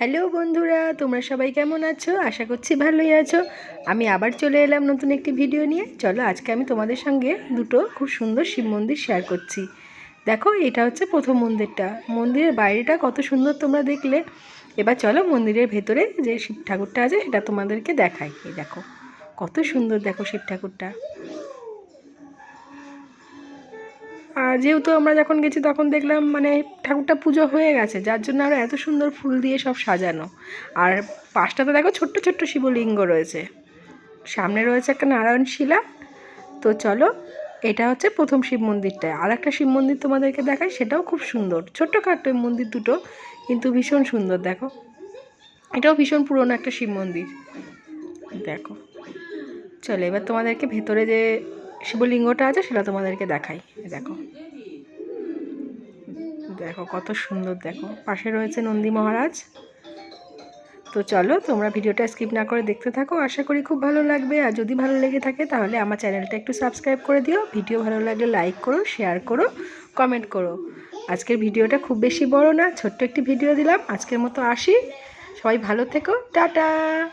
Hello বন্ধুরা, তোমরা সবাই কেমন আছো? আশা করছি ভালোই আছো। আমি আবার চলে এলাম নতুন একটি ভিডিও নিয়ে। চলো আজকে আমি তোমাদের সঙ্গে দুটো খুব সুন্দর শিব মন্দির শেয়ার করছি। দেখো, এটা হচ্ছে প্রথম মন্দিরটা। মন্দিরের বাইরেটা কত সুন্দর তোমরা দেখলে। এবার চলো মন্দিরের ভেতরে যে শিব ঠাকুরটা আছে, সেটা তোমাদেরকে দেখাই। দেখো, কত সুন্দর দেখো শিব ঠাকুরটা। আর যেহেতু আমরা যখন গেছি তখন দেখলাম মানে ঠাকুরটা পুজো হয়ে গেছে, যার জন্য আরও এত সুন্দর ফুল দিয়ে সব সাজানো। আর পাশটাতে দেখো ছোট্ট ছোট্ট শিবলিঙ্গ রয়েছে। সামনে রয়েছে একটা নারায়ণ শিলা। তো চলো, এটা হচ্ছে প্রথম শিব মন্দিরটা। আর একটা শিব মন্দির তোমাদেরকে দেখাই, সেটাও খুব সুন্দর। ছোট্ট খাট্ট মন্দির দুটো, কিন্তু ভীষণ সুন্দর, দেখো। এটাও ভীষণ পুরনো একটা শিব মন্দির। দেখো। চলো, এবার তোমাদেরকে ভেতরে যে শিবলিঙ্গটা আছে, সেটা তোমাদেরকে দেখাই। দেখো। দেখো, কত সুন্দর, দেখো। পাশে রয়েছে নন্দী মহারাজ। তো চলো, তোমরা ভিডিওটা স্কিপ না করে দেখতে থাকো। আশা করি খুব ভালো লাগবে। আর যদি ভালো লেগে থাকে, তাহলে আমার চ্যানেলটা একটু সাবস্ক্রাইব করে দিও। ভিডিও ভালো লাগলে লাইক করো, শেয়ার করো, কমেন্ট করো। আজকের ভিডিওটা খুব বেশি বড় না, ছোট্ট একটি ভিডিও দিলাম। আজকের মতো আসি। সবাই ভালো থেকো। টাটা!